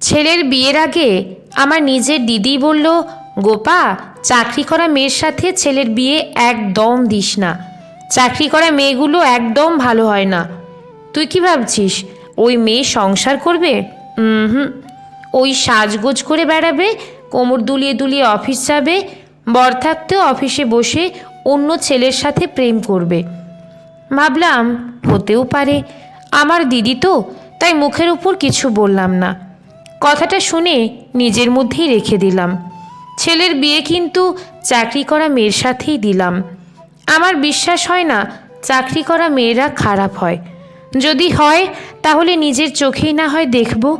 ছেলের বিয়ের আগে আমার নিজের দিদি বলল, গোপা, চাকরি করা মেয়ের সাথে ছেলের বিয়ে একদম দিস না। চাকরি করা মেয়েগুলো একদম ভালো হয় না। তুই কি ভাবছিস, ওই মেয়ে সংসার করবে? হুম। ওই সাজগোজ করে বেড়াবে, কোমর দুলিয়ে দুলিয়ে অফিস যাবে বর থাকতেও অফিসে বসে অন্য ছেলের সাথে প্রেম করবে। ভাবলাম, হতেও পারে। আমার দিদি তো, তাই মুখের উপর কিছু বললাম না। কথাটা শুনে নিজের মধ্যেই রেখে দিলাম। ছেলের বিয়ে কিন্তু চাকরি করা মেয়ের সাথেই দিলাম। আমার বিশ্বাস হয় না চাকরি করা মেয়েরা খারাপ হয়। যদি হয়, তাহলে নিজের চোখেই না হয় দেখব।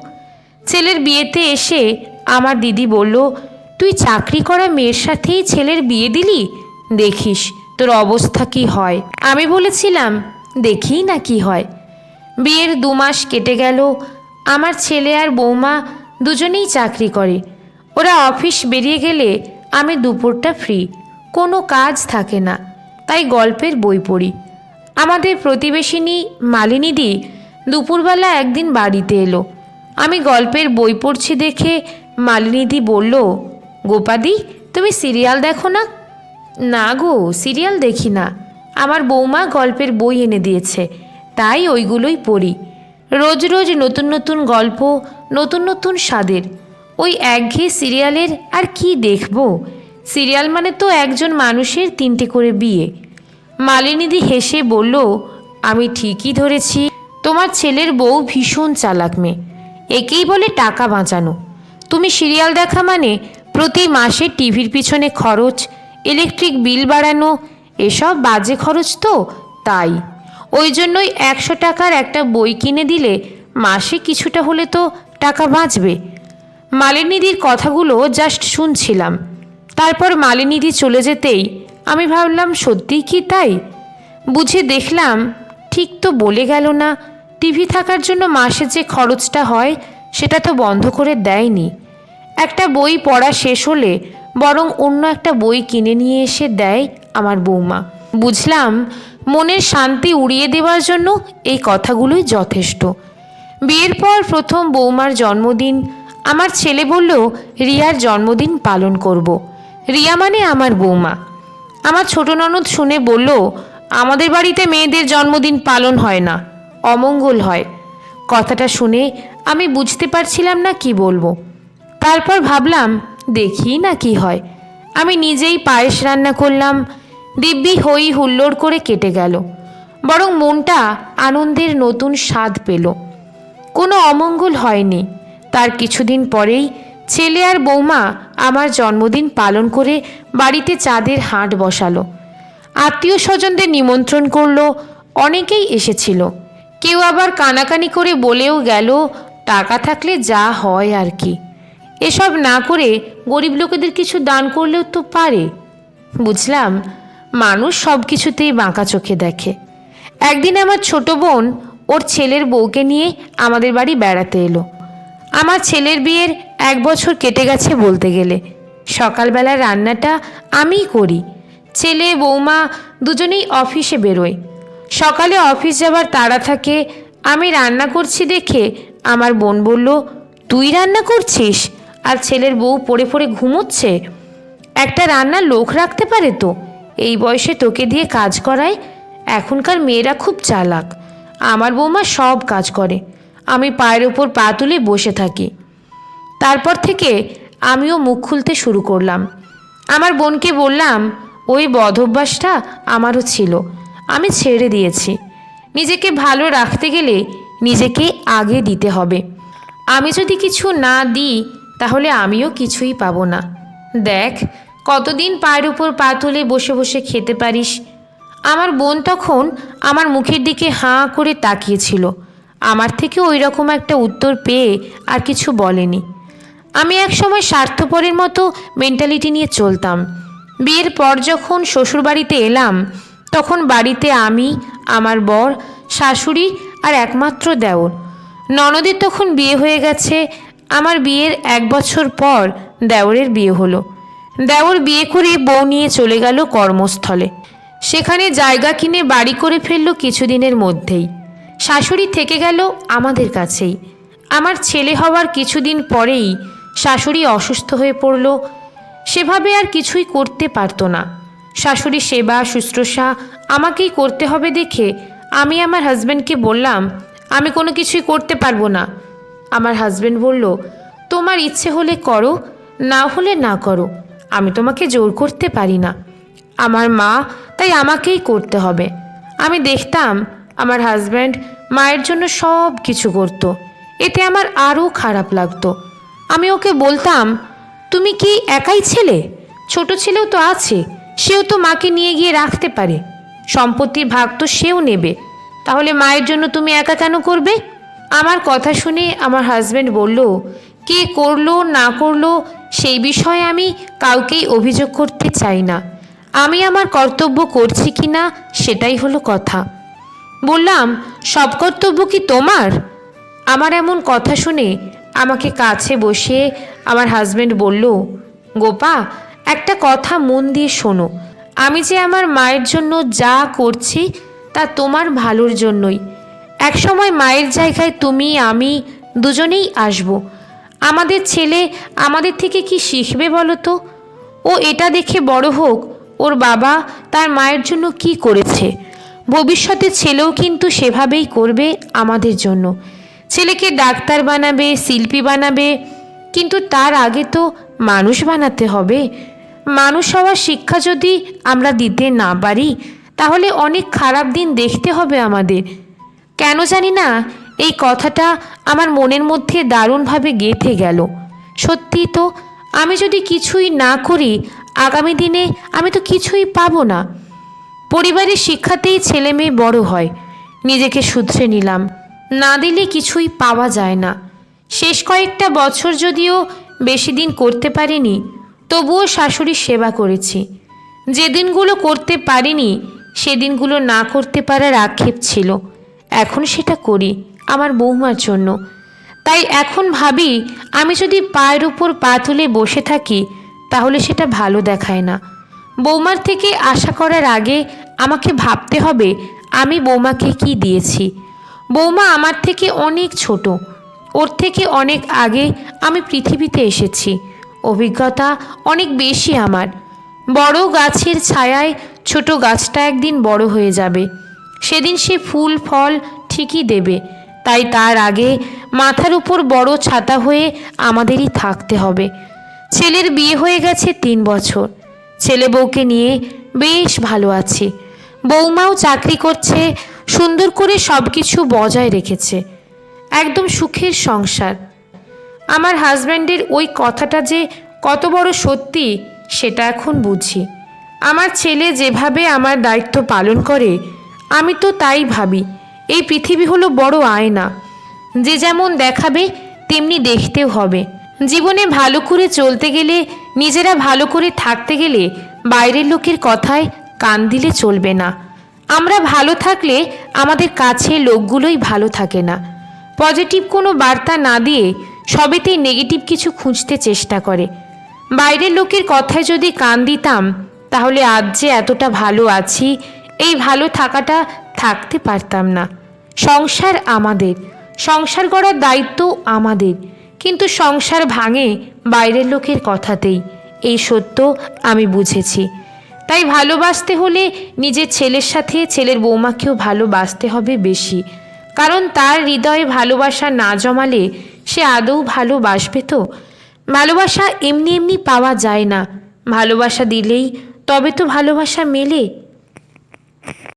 ছেলের বিয়েতে এসে আমার দিদি বলল, তুই চাকরি করা মেয়ের সাথেই ছেলের বিয়ে দিলি? দেখিস তোর অবস্থা কি হয়। আমি বলেছিলাম, দেখি না কি হয়। বিয়ের দু মাস কেটে গেল আমার ছেলে আর বৌমা দুজনেই চাকরি করে। ওরা অফিস বেরিয়ে গেলে আমি দুপুরটা ফ্রি কোনো কাজ থাকে না, তাই গল্পের বই পড়ি। আমাদের প্রতিবেশিনী মালিনীদি দুপুরবেলা একদিন বাড়িতে এলো। আমি গল্পের বই পড়ছি দেখে মালিনীদি বলল গোপাদি তুমি সিরিয়াল দেখো না? না গো, সিরিয়াল দেখি না। আমার বৌমা গল্পের বই এনে দিয়েছে, তাই ওইগুলোই পড়ি। রোজ রোজ নতুন নতুন গল্প, নতুন নতুন স্বাদের। ওই একঘেয়ে সিরিয়ালের আর কি দেখব? সিরিয়াল মানে তো একজন মানুষের তিনটে করে বিয়ে। মালিনীদি হেসে বলল, আমি ঠিকই ধরেছি। তোমার ছেলের বউ ভীষণ চালাক মেয়ে। একেই বলে টাকা বাঁচানো। তুমি সিরিয়াল দেখা মানে প্রতি মাসে টিভির পিছনে খরচ, ইলেকট্রিক বিল বাড়ানো, এসব বাজে খরচ তো, তাই। ওই জন্যই একশো টাকার একটা বই কিনে দিলে মাসে কিছুটা হলে তো টাকা বাঁচবে। মালিনীদির কথাগুলো জাস্ট শুনছিলাম। তারপর মালিনীদি চলে যেতেই আমি ভাবলাম, সত্যিই কি তাই? বুঝে দেখলাম, ঠিক তো বলে গেল না টিভি থাকার জন্য মাসে যে খরচটা হয় সেটা তো বন্ধ করে দেয়নি। একটা বই পড়া শেষ হলে বরং অন্য একটা বই কিনে নিয়ে এসে দেয় আমার বৌমা। বুঝলাম মনের শান্তি উড়িয়ে দেওয়ার জন্য এই কথাগুলোই যথেষ্ট। বিয়ের পর প্রথম বৌমার জন্মদিন, আমার ছেলে বলল, রিয়ার জন্মদিন পালন করব। রিয়া মানে আমার বৌমা। আমার ছোট ননদ শুনে বলল, আমাদের বাড়িতে মেয়েদের জন্মদিন পালন হয় না, অমঙ্গল হয়। কথাটা শুনে আমি বুঝতে পারছিলাম না কি বলব। তারপর ভাবলাম, দেখি না কি হয়। আমি নিজেই পায়েস রান্না করলাম দিব্যি হই হুল্লোড় করে কেটে গেল। বরং মনটা আনন্দের নতুন স্বাদ পেল। কোনো অমঙ্গল হয়নি। তার কিছুদিন পরেই ছেলে আর বৌমা আমার জন্মদিন পালন করে বাড়িতে চাঁদের হাট বসালো। আত্মীয় স্বজনদের নিমন্ত্রণ করল, অনেকেই এসেছিল। কেউ আবার কানাকানি করে বলেও গেল, টাকা থাকলে যা হয় আর কি। এসব না করে গরিব লোকেদের কিছু দান করলেও তো পারে। বুঝলাম মানুষ সব কিছুতেই বাঁকা চোখে দেখে। একদিন আমার ছোট বোন ওর ছেলের বউকে নিয়ে আমাদের বাড়ি বেড়াতে এলো। আমার ছেলের বিয়ের এক বছর কেটে গেছে বলতে গেলে। সকালবেলা রান্নাটা আমিই করি। ছেলে বৌমা দুজনেই অফিসে বেরোয়। সকালে অফিস যাবার তাড়া থাকে, আমি রান্না করছি দেখে আমার বোন বলল, তুই রান্না করছিস? আর ছেলের বউ পড়ে পড়ে ঘুমোচ্ছে? একটা রান্নার লোক রাখতে পারে তো? এই বয়সে তোকে দিয়ে কাজ করায় এখনকার মেয়েরা খুব চালাক। আমার বৌমা সব কাজ করে। আমি পায়ের ওপর পা তুলে বসে থাকি। তারপর থেকে আমিও মুখ খুলতে শুরু করলাম। আমার বোনকে বললাম, ওই বদভ্যাসটা আমারও ছিল। আমি ছেড়ে দিয়েছি। নিজেকে ভালো রাখতে গেলে নিজেকে আগে দিতে হবে। আমি যদি কিছু না দিই, তাহলে আমিও কিছুই পাবো না। দেখ কতদিন পায়ের উপর পা তুলে বসে বসে খেতে পারিস? আমার বোন তখন আমার মুখের দিকে হাঁ করে তাকিয়েছিল। আমার থেকে ওই রকম একটা উত্তর পেয়ে আর কিছু বলেনি। আমি একসময় স্বার্থপরের মতো মেন্টালিটি নিয়ে চলতাম। বিয়ের পর যখন শ্বশুরবাড়িতে এলাম, তখন বাড়িতে আমি, আমার বর, শাশুড়ি আর একমাত্র দেওর। ননদের তখন বিয়ে হয়ে গেছে। আমার বিয়ের এক বছর পর দেওরের বিয়ে হলো। দেওর বিয়ে করে বউ নিয়ে চলে গেল কর্মস্থলে। সেখানে জায়গা কিনে বাড়ি করে ফেলল কিছুদিনের মধ্যেই। শাশুড়ি থেকে গেল আমাদের কাছেই। আমার ছেলে হওয়ার কিছুদিন পরেই শাশুড়ি অসুস্থ হয়ে পড়ল। সেভাবে আর কিছুই করতে পারতো না। শাশুড়ি সেবা, শুশ্রূষা আমাকেই করতে হবে দেখে আমি আমার হাজব্যান্ডকে বললাম, আমি কোনো কিছুই করতে পারব না। আমার হাজব্যান্ড বলল, তোমার ইচ্ছে হলে করো, না হলে না করো। আমি তোমাকে জোর করতে পারি না। আমার মা, তাই আমাকেই করতে হবে। আমি দেখতাম আমার হাজব্যান্ড মায়ের জন্য সব কিছু করতো। এতে আমার আরও খারাপ লাগতো। আমি ওকে বলতাম, তুমি কি একাই ছেলে? ছোট ছেলেও তো আছে, সেও তো মাকে নিয়ে গিয়ে রাখতে পারে। সম্পত্তির ভাগ তো সেও নেবে। তাহলে মায়ের জন্য তুমি একা কেন করবে? আমার কথা শুনে আমার হাজব্যান্ড বলল কে করল, না করল, সেই বিষয়ে আমি কাউকেই অভিযোগ করতে চাই না। আমি আমার কর্তব্য করছি কি না, সেটাই হলো কথা। বললাম, সব কর্তব্য কি তোমার? আমার এমন কথা শুনে আমাকে কাছে বসিয়ে আমার হাজব্যান্ড বলল, গোপা, একটা কথা মন দিয়ে শোনো। আমি যে আমার মায়ের জন্য যা করছি, তা তোমার ভালোর জন্যই। একসময় মায়ের জায়গায় তুমি, আমি দুজনেই আসব। আমাদের ছেলে আমাদের থেকে কি শিখবে বলো তো? ও এটা দেখে বড় হোক, ওর বাবা তার মায়ের জন্য কি করেছে? ভবিষ্যতে ছেলেও কিন্তু সেভাবেই করবে আমাদের জন্য। ছেলেকে ডাক্তার বানাবে, শিল্পী বানাবে, কিন্তু তার আগে তো মানুষ বানাতে হবে। মানুষ হওয়ার শিক্ষা যদি আমরা দিতে না পারি, তাহলে অনেক খারাপ দিন দেখতে হবে আমাদের। কেন জানি না এই কথাটা আমার মনের মধ্যে দারুণভাবে গেঁথে গেল। সত্যি তো, আমি যদি কিছুই না করি, আগামী দিনে আমি তো কিছুই পাবো না। পরিবারের শিক্ষাতেই ছেলে মেয়ে বড় হয়, নিজেকে শুধরে নিলাম। না দিলে কিছুই পাওয়া যায় না। শেষ কয়েকটা বছর যদিও বেশি দিন করতে পারিনি, তবুও শাশুড়ির সেবা করেছি। যে দিনগুলো করতে পারিনি সেদিনগুলো না করতে পারার আক্ষেপ ছিল। এখন সেটা করি। আমার বৌমার জন্য। তাই এখন ভাবি, আমি যদি পায়ের উপর পা তুলে বসে থাকি, তাহলে সেটা ভালো দেখায় না। বৌমার থেকে আশা করার আগে আমাকে ভাবতে হবে, আমি বৌমাকে কি দিয়েছি। বৌমা আমার থেকে অনেক ছোট, ওর থেকে অনেক আগে আমি পৃথিবীতে এসেছি। অভিজ্ঞতা অনেক বেশি আমার। বড় গাছের ছায়ায় ছোট গাছটা একদিন বড় হয়ে যাবে। সেদিন সে ফুল, ফল ঠিকই দেবে। তাই তার আগে মাথার উপর বড় ছাতা হয়ে আমাদেরই থাকতে হবে। ছেলের বিয়ে হয়ে গেছে তিন বছর। ছেলে বউকে নিয়ে বেশ ভালো আছি। বৌমাও চাকরি করছে, সুন্দর করে সব কিছু বজায় রেখেছে। একদম সুখের সংসার। আমার হাজব্যান্ডের ওই কথাটা যে কত বড় সত্যি, সেটা এখন বুঝি। আমার ছেলে যেভাবে আমার দায়িত্ব পালন করে, আমি তো তাই ভাবি। এই পৃথিবী হলো বড় আয়না। যে যেমন দেখাবে, তেমনি দেখতেও হবে। জীবনে ভালো করে চলতে গেলে, নিজেরা ভালো করে থাকতে গেলে বাইরের লোকের কথায় কান দিলে চলবে না। আমরা ভালো থাকলে আমাদের কাছে লোকগুলোই ভালো থাকে না। পজিটিভ কোনো বার্তা না দিয়ে সবেতেই নেগেটিভ কিছু খুঁজতে চেষ্টা করে। বাইরের লোকের কথায় যদি কান দিতাম, তাহলে আজ যে এতটা ভালো আছি, এই ভালো থাকাটা থাকতে পারতাম না। সংসার আমাদের। সংসার গড়ার দায়িত্ব আমাদের। কিন্তু সংসার ভাঙে বাইরের লোকের কথাতেই। এই সত্য আমি বুঝেছি। তাই ভালোবাসতে হলে নিজের ছেলের সাথে ছেলের বৌমাকেও ভালোবাসতে হবে বেশি। কারণ তার হৃদয়ে ভালোবাসা না জমালে সে আদৌ ভালোবাসবে তো। ভালোবাসা এমনি এমনি পাওয়া যায় না। ভালোবাসা দিলেই তবে তো ভালোবাসা মেলে।